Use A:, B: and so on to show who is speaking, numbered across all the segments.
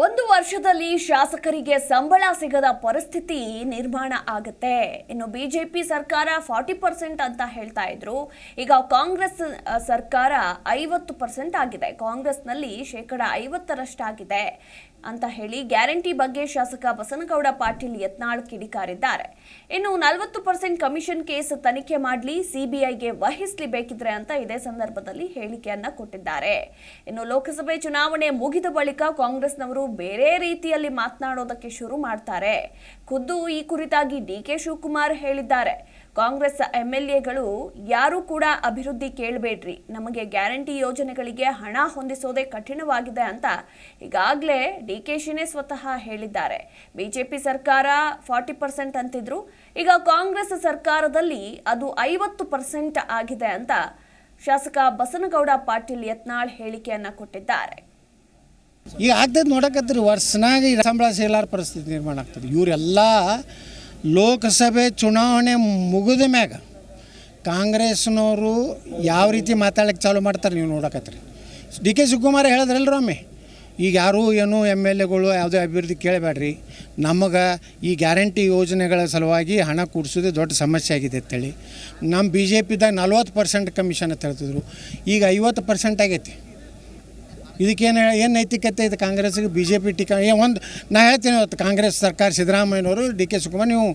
A: ಒಂದು ವರ್ಷದಲ್ಲಿ ಶಾಸಕರಿಗೆ ಸಂಬಳ ಸಿಗದ ಪರಿಸ್ಥಿತಿ ನಿರ್ಮಾಣ ಆಗುತ್ತೆ. ಇನ್ನು ಬಿಜೆಪಿ ಸರ್ಕಾರ ಫಾರ್ಟಿ ಪರ್ಸೆಂಟ್ ಅಂತ ಹೇಳ್ತಾ ಇದ್ರು. ಈಗ ಕಾಂಗ್ರೆಸ್ ಸರ್ಕಾರ ಐವತ್ತು ಪರ್ಸೆಂಟ್ ಆಗಿದೆ. ಕಾಂಗ್ರೆಸ್ನಲ್ಲಿ ಶೇಕಡ ಐವತ್ತರಷ್ಟಾಗಿದೆ ಅಂತ ಹೇಳಿ ಗ್ಯಾರಂಟಿ ಬಗ್ಗೆ ಶಾಸಕ ಬಸನಗೌಡ ಪಾಟೀಲ್ ಯತ್ನಾಳ್ ಕಿಡಿಕಾರಿದ್ದಾರೆ. ಇನ್ನು ನಲವತ್ತು ಪರ್ಸೆಂಟ್ ಕಮಿಷನ್ ಕೇಸ್ ತನಿಖೆ ಮಾಡಲಿ, ಸಿಬಿಐಗೆ ವಹಿಸಲಿ ಬೇಕಿದ್ರೆ ಅಂತ ಇದೇ ಸಂದರ್ಭದಲ್ಲಿ ಹೇಳಿಕೆಯನ್ನ ಕೊಟ್ಟಿದ್ದಾರೆ. ಇನ್ನು ಲೋಕಸಭೆ ಚುನಾವಣೆ ಮುಗಿದ ಬಳಿಕ ಕಾಂಗ್ರೆಸ್ನವರು ಬೇರೆ ರೀತಿಯಲ್ಲಿ ಮಾತನಾಡೋದಕ್ಕೆ ಶುರು ಮಾಡ್ತಾರೆ. ಖುದ್ದು ಈ ಕುರಿತಾಗಿ ಡಿ ಕೆ ಶಿವಕುಮಾರ್ ಹೇಳಿದ್ದಾರೆ. ಕಾಂಗ್ರೆಸ್ ಎಂ ಎಲ್ ಎಗಳು ಯಾರೂ ಕೂಡ ಅಭಿವೃದ್ಧಿ ಕೇಳಬೇಡ್ರಿ. ನಮಗೆ ಗ್ಯಾರಂಟಿ ಯೋಜನೆಗಳಿಗೆ ಹಣ ಹೊಂದಿಸೋದೇ ಕಠಿಣವಾಗಿದೆ ಅಂತ ಈಗಾಗಲೇ ಡಿ ಕೆ ಶಿನೇ ಸ್ವತಃ ಹೇಳಿದ್ದಾರೆ. ಬಿಜೆಪಿ ಸರ್ಕಾರ ಫಾರ್ಟಿ ಪರ್ಸೆಂಟ್ ಅಂತಿದ್ರು. ಈಗ ಕಾಂಗ್ರೆಸ್ ಸರ್ಕಾರದಲ್ಲಿ ಅದು ಐವತ್ತು ಪರ್ಸೆಂಟ್ ಆಗಿದೆ ಅಂತ ಶಾಸಕ ಬಸನಗೌಡ ಪಾಟೀಲ್ ಯತ್ನಾಳ್ ಹೇಳಿಕೆಯನ್ನ ಕೊಟ್ಟಿದ್ದಾರೆ.
B: ಈಗ ಆಗ್ತದೆ ನೋಡಕತ್ತೀರಿ, ವರ್ಷನಾಗ ಸಂಬಳ ಸಿಗಲಾರ ಪರಿಸ್ಥಿತಿ ನಿರ್ಮಾಣ ಆಗ್ತದೆ. ಇವರೆಲ್ಲ ಲೋಕಸಭೆ ಚುನಾವಣೆ ಮುಗಿದ ಮ್ಯಾಗ ಕಾಂಗ್ರೆಸ್ನವರು ಯಾವ ರೀತಿ ಮಾತಾಡಕ್ಕೆ ಚಾಲು ಮಾಡ್ತಾರೆ ನೀವು ನೋಡಕತ್ತೀರಿ. ಡಿ ಕೆ ಶಿವಕುಮಾರ್ ಹೇಳಿದ್ರಲ್ರ ಒಮ್ಮೆ, ಈಗ ಯಾರೂ ಏನು ಎಂ ಎಲ್ ಎಗಳು ಯಾವುದೇ ಅಭಿವೃದ್ಧಿ ಕೇಳಬೇಡ್ರಿ, ನಮಗೆ ಈ ಗ್ಯಾರಂಟಿ ಯೋಜನೆಗಳ ಸಲುವಾಗಿ ಹಣ ಕೂಡಿಸೋದೇ ದೊಡ್ಡ ಸಮಸ್ಯೆ ಆಗಿದೆ ಅಂತೇಳಿ. ನಮ್ಮ ಬಿ ಜೆ ಪಿದಾಗ ನಲ್ವತ್ತು ಪರ್ಸೆಂಟ್ ಕಮಿಷನ್ ಅಂತ ಹೇಳ್ತಿದ್ರು ಈಗ ಐವತ್ತು ಪರ್ಸೆಂಟ್ ಆಗೈತಿ. ಇದಕ್ಕೇನು ಏನು ನೈತಿಕತೆ ಇದೆ ಕಾಂಗ್ರೆಸ್ಗೆ ಬಿ ಜೆ ಪಿ ಟೀಕಾ ಒಂದು ನಾ ಹೇಳ್ತೀನಿ ಇವತ್ತು ಕಾಂಗ್ರೆಸ್ ಸರ್ಕಾರ ಸಿದ್ದರಾಮಯ್ಯನವರು, ಡಿ ಕೆ ಶಿವಕುಮಾರ್, ನೀವು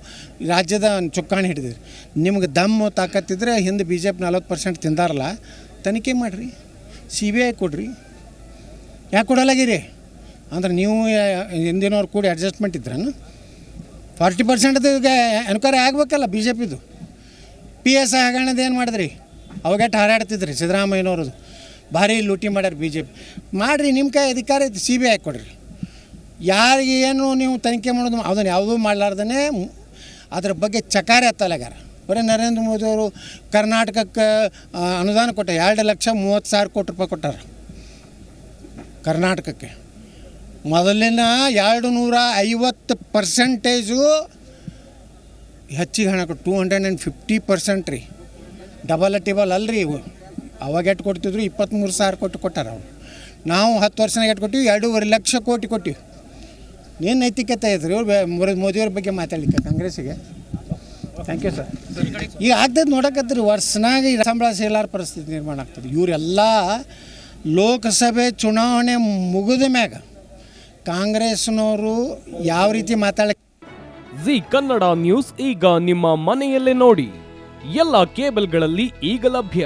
B: ರಾಜ್ಯದ ಚುಕ್ಕಾಣಿ ಹಿಡಿದಿರಿ. ನಿಮ್ಗೆ ದಮ್ಮು ತಾಕತ್ತಿದ್ರೆ ಹಿಂದೆ ಬಿ ಜೆ ಪಿ ನಲ್ವತ್ತು ಪರ್ಸೆಂಟ್ ತಿಂದಾರಲ್ಲ, ತನಿಖೆ ಮಾಡಿರಿ. ಸಿ ಬಿ ಐ ಕೊಡ್ರಿ. ಯಾಕೆ ಕೊಡಲಾಗಿರಿ? ಅಂದ್ರೆ ನೀವು ಹಿಂದಿನವ್ರು ಕೂಡಿ ಅಡ್ಜಸ್ಟ್ಮೆಂಟ್ ಇದ್ರನು? ಫಾರ್ಟಿ ಪರ್ಸೆಂಟ್ದು ಈಗ ಎನ್ಕ್ವೈರಿ ಆಗಬೇಕಲ್ಲ ಬಿ ಜೆ ಪಿದು ಪಿ ಎಸ್ ಐ ಹಗರಣದ ಏನು ಮಾಡಿದ್ರಿ? ಅವಾಗೆಟ್ಟು ಹಾರಾಡ್ತಿದ್ರಿ ಸಿದ್ದರಾಮಯ್ಯನವ್ರದ್ದು. ಭಾರಿ ಲೂಟಿ ಮಾಡ್ಯಾರ ಬಿ ಜೆ ಪಿ ಮಾಡಿರಿ ನಿಮ್ಮ ಕೈ ಅಧಿಕಾರ ಐತಿ ಸಿ ಬಿ ಐ ಕೊಡ್ರಿ. ಯಾರಿಗೆ ಏನು ನೀವು ತನಿಖೆ ಮಾಡೋದು, ಅದನ್ನು ಯಾವುದೂ ಮಾಡಲಾರ್ದೇ ಅದ್ರ ಬಗ್ಗೆ ಚಕಾರ ಎತ್ತಲಾಗ್ಯಾರ ಬರೀ ನರೇಂದ್ರ ಮೋದಿ ಅವರು ಕರ್ನಾಟಕಕ್ಕೆ ಅನುದಾನ ಕೊಟ್ಟ, ಎರಡು ಲಕ್ಷ ಮೂವತ್ತು ಸಾವಿರ ಕೋಟಿ ರೂಪಾಯಿ ಕೊಟ್ಟಾರ. ಕರ್ನಾಟಕಕ್ಕೆ. ಮೊದಲಿನ ಎರಡು ನೂರ ಐವತ್ತು ಪರ್ಸೆಂಟೇಜು ಹೆಚ್ಚಿಗೆ ಹಣ ಕೊಟ್ಟು two hundred and fifty percent ರೀ. ಡಬಲ್ ಟಿಬಲ್ ಅಲ್ರಿ ಇವು. ಅವಾಗ ಎಟ್ಟು ಕೊಡ್ತಿದ್ರು? ಇಪ್ಪತ್ತ್ಮೂರು ಸಾವಿರ ಕೋಟಿ ಕೊಟ್ಟಾರ ಅವ್ರು. ನಾವು ಹತ್ತು ವರ್ಷನಾಗ ಎಟ್ಟು ಕೊಟ್ಟಿವಿ? ಎರಡೂವರೆ ಲಕ್ಷ ಕೋಟಿ ಕೊಟ್ಟಿವಿ. ಏನು ನೈತಿಕತೆ ಇದ್ರಿ ಇವ್ರು ಮೋದಿಯವ್ರ ಬಗ್ಗೆ ಮಾತಾಡಲಿಕ್ಕೆ ಕಾಂಗ್ರೆಸ್ಸಿಗೆ. ಥ್ಯಾಂಕ್ ಯು ಸರ್ ಈಗ ಆಗ್ತದೆ ನೋಡಕತ್ತೀರಿ ವರ್ಷನಾಗ ಈ ಸಂಬಳ ಸಿಗಲಾರ ಪರಿಸ್ಥಿತಿ ನಿರ್ಮಾಣ ಆಗ್ತದೆ. ಇವರೆಲ್ಲ ಲೋಕಸಭೆ ಚುನಾವಣೆ ಮುಗಿದ ಮ್ಯಾಗ ಕಾಂಗ್ರೆಸ್ನವರು ಯಾವ ರೀತಿ ಮಾತಾಡಕ್ಕೆ
C: ಜಿ ಕನ್ನಡ ನ್ಯೂಸ್ ಈಗ ನಿಮ್ಮ ಮನೆಯಲ್ಲೇ ನೋಡಿ. ಎಲ್ಲ ಕೇಬಲ್ಗಳಲ್ಲಿ ಈಗ ಲಭ್ಯ.